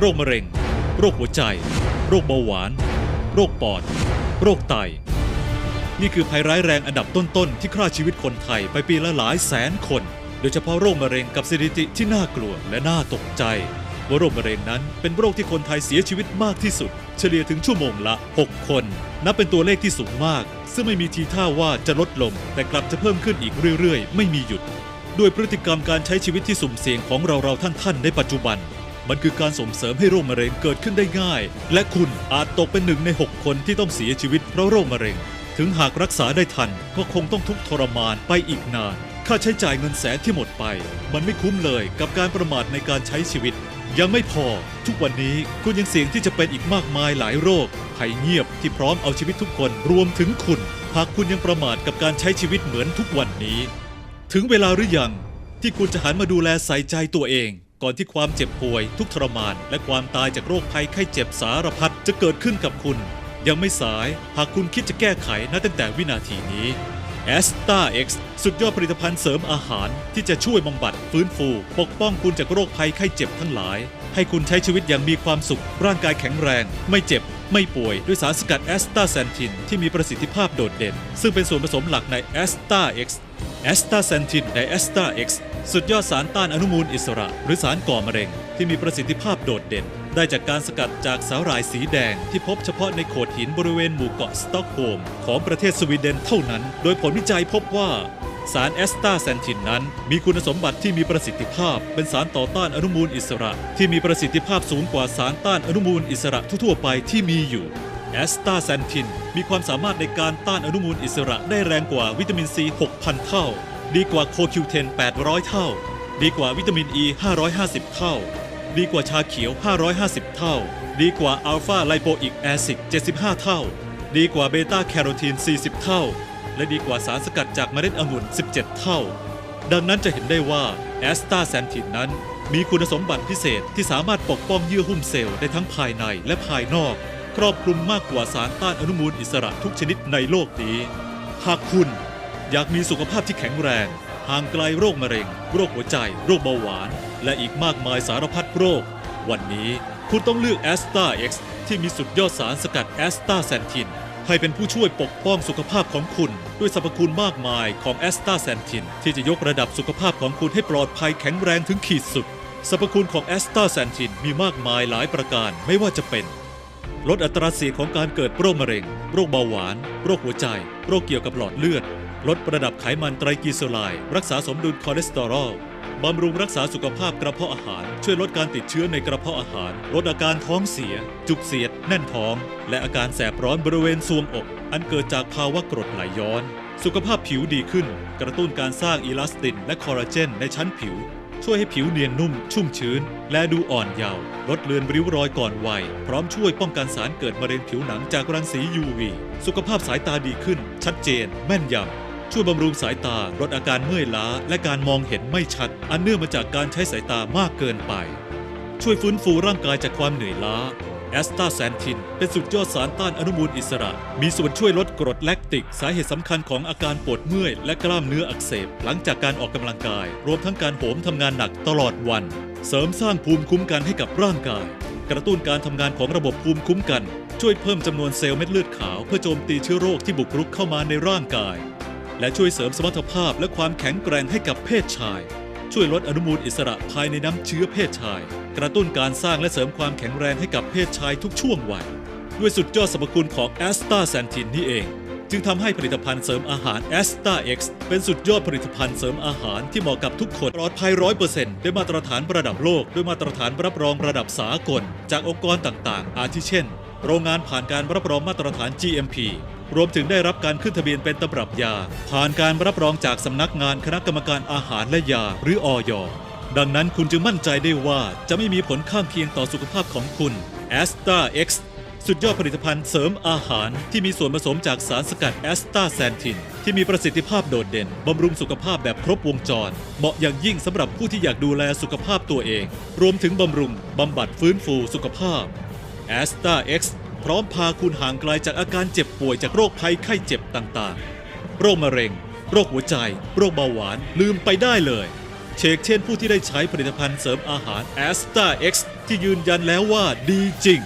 โรคมะเร็ง โรคหัวใจ โรคเบาหวาน โรคปอด โรคไต นี่คือภัยร้ายแรงอันดับต้นๆ ที่ฆ่าชีวิตคนไทยไปปีละหลายแสนคน โดยเฉพาะโรคมะเร็งกับสถิติที่น่ากลัวและน่าตกใจว่าโรคมะเร็งนั้นเป็นโรคที่คนไทยเสียชีวิตมากที่สุด เฉลี่ยถึงชั่วโมงละ 6 คน นับเป็นตัวเลขที่สูงมาก ซึ่งไม่มีทีท่าว่าจะลดลง แต่กลับจะเพิ่มขึ้นอีกเรื่อยๆ ไม่มีหยุด ด้วยพฤติกรรมการใช้ชีวิตที่สุ่มเสี่ยงของเราๆท่านๆในปัจจุบัน มันคือการส่งเสริมให้โรคมะเร็งเกิดขึ้นได้ง่าย และคุณอาจตกเป็นหนึ่งใน 6 คนที่ต้องเสียชีวิตเพราะโรคมะเร็ง ถึงหากรักษาได้ทันก็คงต้องทุกข์ทรมานไปอีกนาน ค่าใช้จ่ายเงินแสนที่หมดไป มันไม่คุ้มเลยกับการประมาทในการใช้ชีวิต ยังไม่พอ ทุกวันนี้คุณยังเสี่ยงที่จะเป็นอีกมากมายหลายโรคภัยเงียบที่พร้อมเอาชีวิตทุกคนรวมถึงคุณ หากคุณยังประมาทกับการใช้ชีวิตเหมือนทุกวันนี้ ถึงเวลาหรือยังที่คุณจะหันมาดูแลใส่ใจตัวเอง ก่อนที่ความเจ็บป่วย ทุกทรมาน และความตายจากโรคภัยไข้เจ็บสารพัดจะเกิดขึ้นกับคุณ ยังไม่สายหากคุณคิดจะแก้ไขนับตั้งแต่วินาทีนี้ a s t a X สุดยอดผลิตภัณฑ์เสริมอาหารที่จะช่วยบำบัดฟื้นฟู ปกป้องคุณจากโรคภัยไข้เจ็บทั้งหลาย ให้คุณใช้ชีวิตอย่างมีความสุข ร่างกายแข็งแรง ไม่เจ็บ ไม่ป่วย ด้วยสารสกัดแอสตาแซนทินที่มีประสิทธิภาพโดดเด่น ซึ่งเป็นส่วนผสมหลักใน a s t a X แอสตาแซนทินในแอสตา X สุดยอดสารต้านอนุมูลอิสระ หรือสารก่อมะเร็ง ที่มีประสิทธิภาพโดดเด่น ได้จากการสกัดจากสาหร่ายสีแดง ที่พบเฉพาะในโขดหินบริเวณหมู่เกาะสต็อกโฮมของประเทศสวีเดนเท่านั้น โดยผลวิจัยพบว่าสารแอสตาแซนทินนั้น มีคุณสมบัติที่มีประสิทธิภาพ เป็นสารต่อต้านอนุมูลอิสระ ที่มีประสิทธิภาพสูงกว่าสารต้านอนุมูลอิสระทั่วไปที่มีอยู่ แอสตาแซนทิน มีความสามารถในการต้านอนุมูลอิสระได้แรงกว่าวิตามินซี 6,000 เท่า ดีกว่าโคคิวเทน800 เท่า ดีกว่าวิตามินอ e ี550 เท่า ดีกว่าชาเขียว 550 เท่า ดีกว่าอัลฟาไลโปอิกแอซิด 75 เท่า ดีกว่าเบต้าแคโรทีน 40 เท่า และดีกว่าสารสกัดจากเมล็ดองุ่น 17 เท่า ดังนั้นจะเห็นได้ว่าแอสตาแซนทินนั้นมีคุณสมบัติพิเศษที่สามารถปกป้องเยื่อหุ้มเซลล์ได้ทั้งภายในและภายนอก ครอบคลุมมากกว่าสารต้านอนุมูลอิสระทุกชนิดในโลกนี้ หากคุณอยากมีสุขภาพที่แข็งแรง ห่างไกลโรคมะเร็ง โรคหัวใจ โรคเบาหวาน และอีกมากมายสารพัดโรค วันนี้คุณต้องเลือกแอสตา X ที่มีสุดยอดสารสกัดแอสตาแซนทินให้เป็นผู้ช่วยปกป้องสุขภาพของคุณ ด้วยสรรพคุณมากมายของแอสตาแซนทินที่จะยกระดับสุขภาพของคุณให้ปลอดภัยแข็งแรงถึงขีดสุดสรรพคุณของแอสตาแซนทินมีมากมายหลายประการไม่ว่าจะเป็น ลดอัตราเสี่ยงของการเกิดโรคมะเร็ง โรคเบาหวาน โรคหัวใจ โรคเกี่ยวกับหลอดเลือด ลดระดับไขมันไตรกลีเซอไรด์รักษาสมดุลคอเลสเตอรอลบำรุงรักษาสุขภาพกระเพาะอาหาร ช่วยลดการติดเชื้อในกระเพาะอาหาร ลดอาการท้องเสีย จุกเสียด แน่นท้อง และอาการแสบร้อนบริเวณซวงอก อันเกิดจากภาวะกรดไหลย้อน สุขภาพผิวดีขึ้น กระตุ้นการสร้างอีลาสตินและคอลลาเจนในชั้นผิว ช่วยให้ผิวเนียนนุ่ม ชุ่มชื้น และดูอ่อนเยาว์ลดเลือนริ้วรอยก่อนวัย พร้อมช่วยป้องกันสารเกิดมะเร็งผิวหนังจากรังสี UV สุขภาพสายตาดีขึ้น ชัดเจน แม่นยำช่วยบำรุงสายตา ลดอาการเมื่อยล้า และการมองเห็นไม่ชัด อันเนื่องมาจากการใช้สายตามากเกินไป ช่วยฟื้นฟูร่างกายจากความเหนื่อยล้า แอสตาแซนทิน เป็นสุดยอดสารต้านอนุมูลอิสระ มีส่วนช่วยลดกรดแลคติก สาเหตุสำคัญของอาการปวดเมื่อย และกล้ามเนื้ออักเสบ หลังจากการออกกำลังกาย รวมทั้งการโหมทำงานหนักตลอดวัน เสริมสร้างภูมิคุ้มกันให้กับร่างกาย กระตุ้นการทำงานของระบบภูมิคุ้มกัน ช่วยเพิ่มจำนวนเซลล์เม็ดเลือดขาว เพื่อโจมตีเชื้อโรคที่บุกรุกเข้ามาในร่างกาย และช่วยเสริมสมรรถภาพและความแข็งแกร่งให้กับเพศชาย ช่วยลดอนุมูลอิสระภายในน้ำเชื้อเพศชาย กระตุ้นการสร้างและเสริมความแข็งแรงให้กับเพศชายทุกช่วงวัย ด้วยสุดยอดสรรพคุณของแอสตาแซนทินนี่เอง จึงทำให้ผลิตภัณฑ์เสริมอาหารแอสตา X เป็นสุดยอดผลิตภัณฑ์เสริมอาหารที่เหมาะกับทุกคนปลอดภัยร้อยเปอร์เซ็นต์ด้วยมาตรฐานระดับโลกด้วยมาตรฐานรับรองระดับสากล จากองค์กรต่างๆ อาทิเช่น โรงงานผ่านการรับรองมาตรฐาน GMP รวมถึงได้รับการขึ้นทะเบียนเป็นตำรับยา ผ่านการรับรองจากสำนักงานคณะกรรมการอาหารและยา หรืออยดังนั้นคุณจึงมั่นใจได้ว่าจะไม่มีผลข้างเคียงต่อสุขภาพของคุณ a s t a X สุดยอดผลิตภัณฑ์เสริมอาหารที่มีส่วนผสมจากสารสกัดแอสตาแซนทิน ที่มีประสิทธิภาพโดดเด่น บำรุงสุขภาพแบบครบวงจร เหมาะอย่างยิ่งสำหรับผู้ที่อยากดูแลสุขภาพตัวเอง รวมถึงบำรุง บำบัดฟื้นฟูสุขภาพ a s t a X พร้อมพาคุณห่างไกลจากอาการเจ็บป่วยจากโรคภัยไข้เจ็บต่างๆ โรคมะเร็ง โรคหัวใจ โรคเบาหวานลืมไปได้เลย เชกเช่นผู้ที่ได้ใช้ผลิตภัณฑ์เสริมอาหาร a s t a X ที่ยืนยันแล้วว่าดีจริง